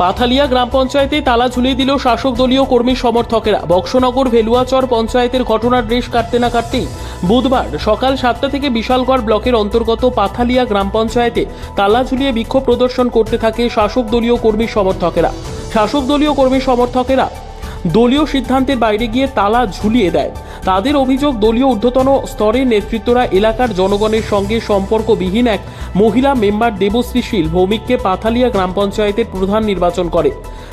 পাথালিয়া গ্রাম পঞ্চায়েতে তালা ঝুলিয়ে দিল শাসক দলীয় কর্মী সমর্থকেরা। বক্সনগর ভেলুয়াচর পঞ্চায়েতের ঘটনার রেশ কাটতে না কাটতেই বুধবার সকাল সাতটা থেকে বিশালগড় ব্লকের অন্তর্গত পাথালিয়া গ্রাম পঞ্চায়েতে তালা ঝুলিয়ে বিক্ষোভ প্রদর্শন করতে থাকে শাসক দলীয় কর্মী সমর্থকেরা। শাসক দলীয় কর্মী সমর্থকেরা দলীয় সিদ্ধান্তের বাইরে গিয়ে তালা ঝুলিয়ে দেয়। তাদের অভিযোগ, দলীয় ঊর্ধ্বতন স্তরের নেতৃত্বরা এলাকার জনগণের সঙ্গে সম্পর্কবিহীন এক মহিলা মেম্বার দেবশ্রী শীল ভৌমিককে পাথালিয়া গ্রাম পঞ্চায়েতের প্রধান নির্বাচন করে।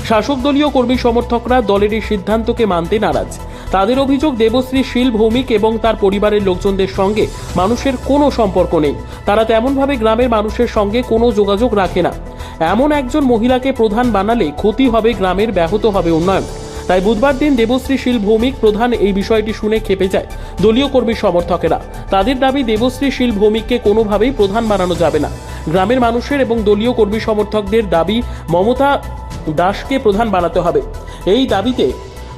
শাসক দলীয় কর্মী সমর্থকরা দলের এই সিদ্ধান্তকে মানতে নারাজ। তাদের অভিযোগ, দেবশ্রী শীল ভৌমিক এবং তার পরিবারের লোকজনদের সঙ্গে মানুষের কোনো সম্পর্ক নেই। তারা তেমনভাবে গ্রামের মানুষের সঙ্গে কোনো যোগাযোগ রাখে না। এমন একজন মহিলাকে প্রধান বানালে ক্ষতি হবে গ্রামের, ব্যাহত হবে উন্নয়ন। তাই বুধবার দিন দেবশ্রী শীল ভৌমিক প্রধান এই বিষয়টি শুনে খেপে যায় দলীয় কর্মী সমর্থকেরা। তাদের দাবি, দেবশ্রী শীল ভৌমিককে কোনোভাবেই প্রধান বানানো যাবে না। গ্রামের মানুষের এবং দলীয় কর্মী সমর্থকদের দাবি, মমতা দাসকে প্রধান বানাতে হবে। এই দাবিতে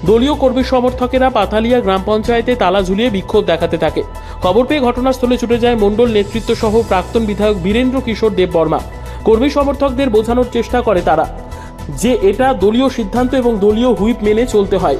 দলীয় কর্মী সমর্থকেরা পাথালিয়া গ্রাম পঞ্চায়েতে তালা ঝুলিয়ে বিক্ষোভ দেখাতে থাকে। খবর পেয়ে ঘটনাস্থলে ছুটে যায় মণ্ডল নেতৃত্ব সহ প্রাক্তন বিধায়ক বীরেন্দ্র কিশোর দেব বর্মা কর্মী সমর্থকদের বোঝানোর চেষ্টা করে তারা। যে এটা দলীয় সিদ্ধান্ত এবং দলীয় হুইপ মেনে চলতে হয়।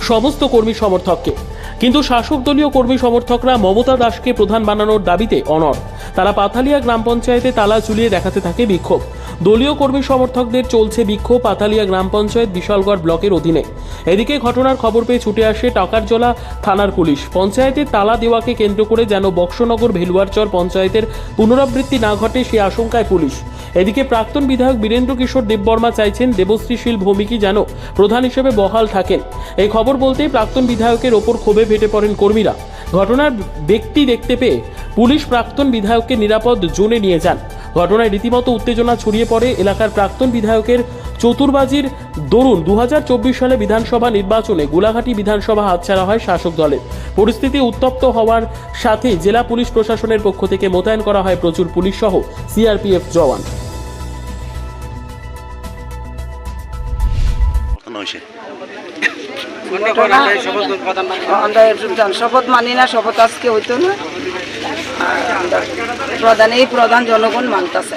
সমস্ত কর্মী সমর্থককে। কিন্তু শাসক দলীয় কর্মী সমর্থকরা মমতা দাসকে প্রধান বানানোর দাবিতে অনর তারা পাথালিয়া গ্রাম পঞ্চায়েতে তালা ঝুলিয়ে দেখাতে থাকে বিক্ষোভ। দলীয় কর্মী সমর্থকদের চলছে বিক্ষোভ পাথালিয়া গ্রাম পঞ্চায়েত বিশালগড় ব্লকের অধীনে। এদিকে ঘটনার খবর পেয়ে ছুটে আসে টাকারজলা থানার পুলিশ। পঞ্চায়েতের তালা দেওয়াকে কেন্দ্র করে যেন বক্সনগর ভেলুয়ারচর পঞ্চায়েতের পুনরাবৃত্তি না ঘটে সে আশঙ্কায় পুলিশ। এদিকে প্রাক্তন বিধায়ক বীরেন্দ্র কিশোর দেববর্মা চাইছেন দেবশ্রীশীল ভৌমিকী যেন প্রধান হিসেবে বহাল থাকেন। এই খবর বলতেই প্রাক্তন বিধায়কের ওপর ক্ষোভে ফেটে পড়েন কর্মীরা। ঘটনার ব্যক্তি দেখতে পেয়ে পুলিশ প্রাক্তন বিধায়ককে নিরাপদ জোনে নিয়ে যান। ঘটনায় রীতিমতো উত্তেজনা ছড়িয়ে পড়ে এলাকার প্রাক্তন বিধায়কের চতুর্বাজির দরুন দু সালে বিধানসভা নির্বাচনে গোলাঘাটি বিধানসভা হাতছাড়া হয় শাসক দলের। পরিস্থিতি উত্তপ্ত হওয়ার সাথে জেলা পুলিশ প্রশাসনের পক্ষ থেকে মোতায়েন করা হয় প্রচুর পুলিশ সহ সিআরপিএফ জওয়ান। হয়েছে আমরা মানি না শপথ আজকে হইতো না। প্রধান এই প্রধান জনগণ মানতেছে।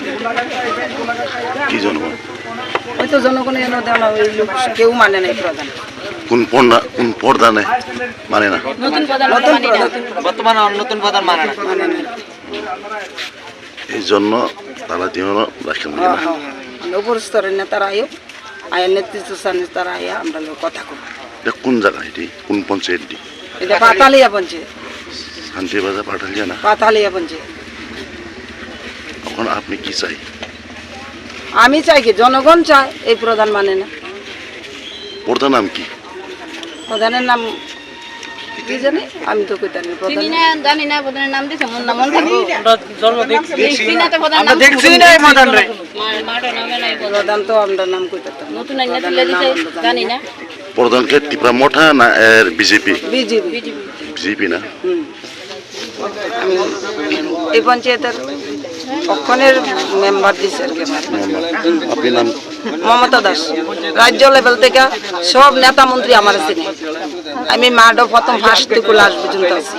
কি জনগণ? জনগণ ওই লোক কেউ মানে না প্রধান। কোন পর্দা কোন পর্দা নেই মানে না? বর্তমানে নতুন প্রধান মানে না। মানে এই জন্য তারা দিন রাখেন। উপর স্তরের নেতারা আয়ো আয়া নেতৃত্ব স্থানে তারা আয়া আমরা কথা কব এটা কোন জায়গা এটি? কোন পঞ্চায়েতটি এটা? পাতালিয়া পঞ্চায়েত। শান্তিবাজার পাঠালিয়া না? পাতালিয়া পঞ্চায়েত। এখন আপনি কি চাই? আমি চাই কি জনগণ চায় এই প্রধান মানে না। প্রধান নাম কি? প্রধানের নাম কি জানি আমি তো কইতানি চিনি না জানি না প্রধানের নাম দিছে মন না। মন দেখছি। না তো প্রধান নাম দেখছি না এই প্রধান রে। মাটো নামে নাই প্রধান। তো আমরা নাম কইতাম নতুন আইনা তুলে দিছে জানি না। প্রধানকে টিপা মোঠা না এর বিজেপি? বিজেপি। বিজেপি। না? হুম। এই পঞ্চায়েতের অক্ষণের মেম্বার দিছে আর কি আপনি নাম? মমতা দাস। রাজ্য লেভেল থেকে সব নেতা মন্ত্রী আমার চিনি। আমি মাডো প্রথম ফার্স্ট থেকে লাস্ট পর্যন্ত আছি।